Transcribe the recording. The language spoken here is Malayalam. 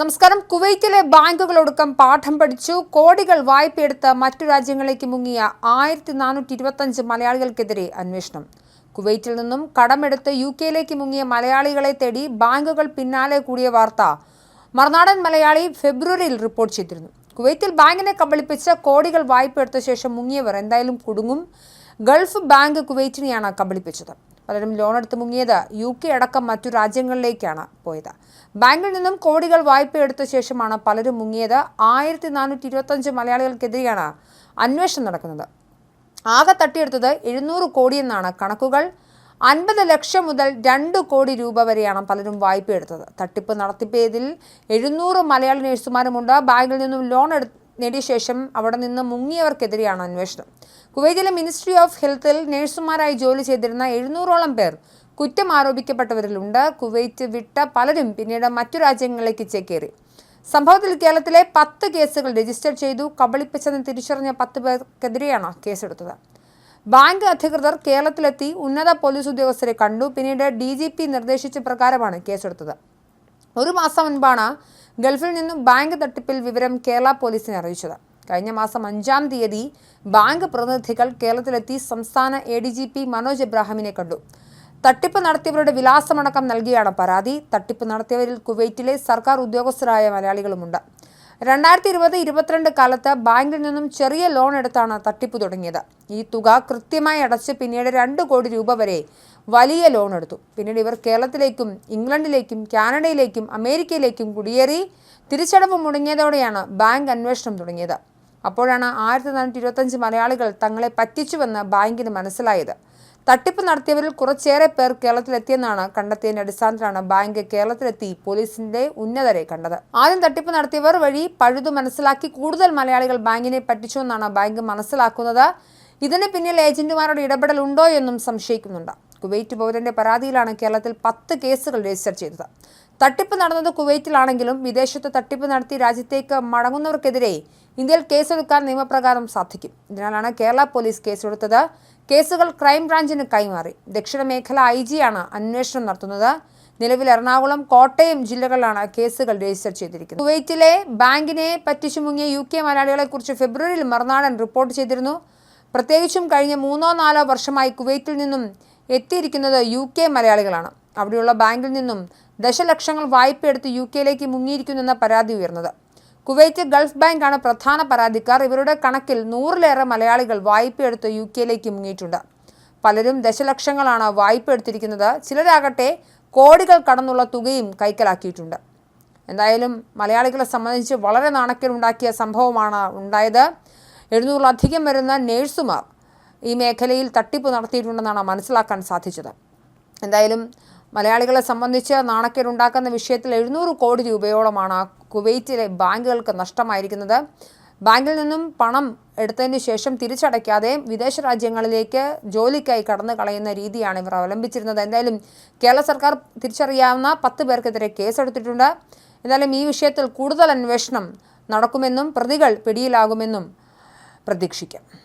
നമസ്കാരം. കുവൈറ്റിലെ ബാങ്കുകളൊടുക്കം പാഠം പഠിച്ചു. കോടികൾ വായ്പയെടുത്ത് മറ്റു രാജ്യങ്ങളിലേക്ക് മുങ്ങിയ ആയിരത്തി നാനൂറ്റി ഇരുപത്തഞ്ച് മലയാളികൾക്കെതിരെ അന്വേഷണം. കുവൈറ്റിൽ നിന്നും കടമെടുത്ത് യു കെയിലേക്ക് മുങ്ങിയ മലയാളികളെ തേടി ബാങ്കുകൾ പിന്നാലെ കൂടിയ വാർത്ത മറുനാടൻ മലയാളി ഫെബ്രുവരിയിൽ റിപ്പോർട്ട് ചെയ്തിരുന്നു. കുവൈത്തിൽ ബാങ്കിനെ കബളിപ്പിച്ച് കോടികൾ വായ്പയെടുത്ത ശേഷം മുങ്ങിയവർ എന്തായാലും കുടുങ്ങും. ഗൾഫ് ബാങ്ക് കുവൈറ്റിനെയാണ് കബളിപ്പിച്ചത്. പലരും ലോൺ എടുത്ത് മുങ്ങിയത് യു കെ അടക്കം മറ്റു രാജ്യങ്ങളിലേക്കാണ് പോയത്. ബാങ്കിൽ നിന്നും കോടികൾ വായ്പ എടുത്ത ശേഷമാണ് പലരും മുങ്ങിയത്. ആയിരത്തി നാനൂറ്റി ഇരുപത്തഞ്ച് മലയാളികൾക്കെതിരെയാണ് അന്വേഷണം നടക്കുന്നത്. ആകെ തട്ടിയെടുത്തത് എഴുന്നൂറ് കോടിയെന്നാണ് കണക്കുകൾ. അൻപത് ലക്ഷം മുതൽ രണ്ട് കോടി രൂപ വരെയാണ് പലരും വായ്പ എടുത്തത്. തട്ടിപ്പ് നടത്തിപ്പേതിൽ എഴുന്നൂറ് മലയാളി നഴ്സുമാരുമുണ്ട്. ബാങ്കിൽ നിന്നും ലോൺ എടു നേടിയ ശേഷം അവിടെ നിന്ന് മുങ്ങിയവർക്കെതിരെയാണ് അന്വേഷണം. കുവൈറ്റിലെ മിനിസ്ട്രി ഓഫ് ഹെൽത്തിൽ നഴ്സുമാരായി ജോലി ചെയ്തിരുന്ന എഴുന്നൂറോളം പേർ കുറ്റം ആരോപിക്കപ്പെട്ടവരിലുണ്ട്. കുവൈറ്റ് വിട്ട പലരും പിന്നീട് മറ്റു രാജ്യങ്ങളിലേക്ക് ചേക്കേറി. സംഭവത്തിൽ കേരളത്തിലെ പത്ത് കേസുകൾ രജിസ്റ്റർ ചെയ്തു. കബളിപ്പിച്ചെന്ന് തിരിച്ചറിഞ്ഞ പത്ത് പേർക്കെതിരെയാണ് കേസെടുത്തത്. ബാങ്ക് അധികൃതർ കേരളത്തിലെത്തി ഉന്നത പോലീസ് ഉദ്യോഗസ്ഥരെ കണ്ടു. പിന്നീട് ഡി നിർദ്ദേശിച്ച പ്രകാരമാണ് കേസെടുത്തത്. ഒരു മാസം മുൻപാണ് ഗൾഫിൽ നിന്നും ബാങ്ക് തട്ടിപ്പിൽ വിവരം കേരള പോലീസിനെ അറിയിച്ചത്. കഴിഞ്ഞ മാസം അഞ്ചാം തീയതി ബാങ്ക് പ്രതിനിധികൾ കേരളത്തിലെത്തി സംസ്ഥാന A D G P Manoj എബ്രാഹിമിനെ കണ്ടു. തട്ടിപ്പ് നടത്തിയവരുടെ വിലാസമടക്കം നൽകിയാണ് പരാതി. തട്ടിപ്പ് നടത്തിയവരിൽ കുവൈറ്റിലെ സർക്കാർ ഉദ്യോഗസ്ഥരായ മലയാളികളുമുണ്ട്. രണ്ടായിരത്തി ഇരുപത് ഇരുപത്തിരണ്ട് കാലത്ത് ബാങ്കിൽ നിന്നും ചെറിയ ലോൺ എടുത്താണ് തട്ടിപ്പ് തുടങ്ങിയത്. ഈ തുക കൃത്യമായി അടച്ച് പിന്നീട് രണ്ട് കോടി രൂപ വരെ വലിയ ലോൺ എടുത്തു. പിന്നീട് ഇവർ കേരളത്തിലേക്കും ഇംഗ്ലണ്ടിലേക്കും കാനഡയിലേക്കും അമേരിക്കയിലേക്കും കുടിയേറി തിരിച്ചടവ് മുടങ്ങിയതോടെയാണ് ബാങ്ക് അന്വേഷണം തുടങ്ങിയത്. അപ്പോഴാണ് ആയിരത്തി നാനൂറ്റി ഇരുപത്തഞ്ച് മലയാളികൾ തങ്ങളെ പറ്റിച്ചുവെന്ന് ബാങ്കിന് മനസ്സിലായത്. തട്ടിപ്പ് നടത്തിയവരിൽ കുറച്ചേറെ പേർ കേരളത്തിലെത്തിയെന്നാണ് കണ്ടെത്തിയതിന്റെ അടിസ്ഥാനത്തിലാണ് ബാങ്ക് കേരളത്തിലെത്തി പോലീസിന്റെ ഉന്നതരെ കണ്ടത്. ആദ്യം തട്ടിപ്പ് നടത്തിയവർ വഴി പഴുതു മനസ്സിലാക്കി കൂടുതൽ മലയാളികൾ ബാങ്കിനെ പറ്റിച്ചുവെന്നാണ് ബാങ്ക് മനസ്സിലാക്കുന്നത്. ഇതിന് പിന്നിൽ ഏജന്റുമാരുടെ ഇടപെടൽ ഉണ്ടോ എന്നും സംശയിക്കുന്നുണ്ട്. കുവൈറ്റ് പൗരന്റെ പരാതിയിലാണ് കേരളത്തിൽ പത്ത് കേസുകൾ രജിസ്റ്റർ ചെയ്തത്. തട്ടിപ്പ് നടന്നത് കുവൈറ്റിലാണെങ്കിലും വിദേശത്ത് തട്ടിപ്പ് നടത്തി രാജ്യത്തേക്ക് മടങ്ങുന്നവർക്കെതിരെ ഇന്ത്യയിൽ കേസെടുക്കാൻ നിയമപ്രകാരം സാധിക്കും. ഇതിനാലാണ് കേരള പോലീസ് കേസെടുത്തത്. കേസുകൾ ക്രൈംബ്രാഞ്ചിന് കൈമാറി. ദക്ഷിണ മേഖല ഐ ജിയാണ് അന്വേഷണം നടത്തുന്നത്. നിലവിൽ എറണാകുളം കോട്ടയം ജില്ലകളിലാണ് കേസുകൾ രജിസ്റ്റർ ചെയ്തിരിക്കുന്നത്. കുവൈറ്റിലെ ബാങ്കിനെ പറ്റിച്ചു മുങ്ങിയ യു കെ മലയാളികളെക്കുറിച്ച് ഫെബ്രുവരിയിൽ മറുനാടൻ റിപ്പോർട്ട് ചെയ്തിരുന്നു. പ്രത്യേകിച്ചും കഴിഞ്ഞ മൂന്നോ നാലോ വർഷമായി കുവൈറ്റിൽ നിന്നും എത്തിയിരിക്കുന്നത് യു കെ മലയാളികളാണ്. അവിടെയുള്ള ബാങ്കിൽ നിന്നും ദശലക്ഷങ്ങൾ വായ്പയെടുത്ത് യു കെയിലേക്ക് മുങ്ങിയിരിക്കുന്നെന്ന പരാതി ഉയർന്നത്. കുവൈറ്റ് ഗൾഫ് ബാങ്കാണ് പ്രധാന പരാതിക്കാർ. ഇവരുടെ കണക്കിൽ നൂറിലേറെ മലയാളികൾ വായ്പയെടുത്ത് യു കെയിലേക്ക് മുങ്ങിയിട്ടുണ്ട്. പലരും ദശലക്ഷങ്ങളാണ് വായ്പ എടുത്തിരിക്കുന്നത് ചിലരാകട്ടെ കോടികൾ കടന്നുള്ള തുകയും കൈക്കലാക്കിയിട്ടുണ്ട്. എന്തായാലും മലയാളികളെ സംബന്ധിച്ച് വളരെ നാണക്കേടുണ്ടാക്കിയ സംഭവമാണ് ഉണ്ടായത്. എഴുന്നൂറിലധികം വരുന്ന നേഴ്സുമാർ ഈ മേഖലയിൽ തട്ടിപ്പ് നടത്തിയിട്ടുണ്ടെന്നാണ് മനസ്സിലാക്കാൻ സാധിച്ചത്. എന്തായാലും മലയാളികളെ സംബന്ധിച്ച് നാണക്കേടുണ്ടാക്കുന്ന വിഷയത്തിൽ എഴുന്നൂറ് കോടി രൂപയോളമാണ് കുവൈറ്റിലെ ബാങ്കുകൾക്ക് നഷ്ടമായിരിക്കുന്നത്. ബാങ്കിൽ നിന്നും പണം എടുത്തതിന് ശേഷം തിരിച്ചടയ്ക്കാതെ വിദേശ രാജ്യങ്ങളിലേക്ക് ജോലിക്കായി കടന്നു കളയുന്ന രീതിയാണ് ഇവർ അവലംബിച്ചിരുന്നത്. എന്തായാലും കേരള സർക്കാർ തിരിച്ചറിയാവുന്ന പത്ത് പേർക്കെതിരെ കേസെടുത്തിട്ടുണ്ട്. എന്തായാലും ഈ വിഷയത്തിൽ കൂടുതൽ അന്വേഷണം നടക്കുമെന്നും പ്രതികൾ പിടിയിലാകുമെന്നും പ്രതീക്ഷിക്കാം.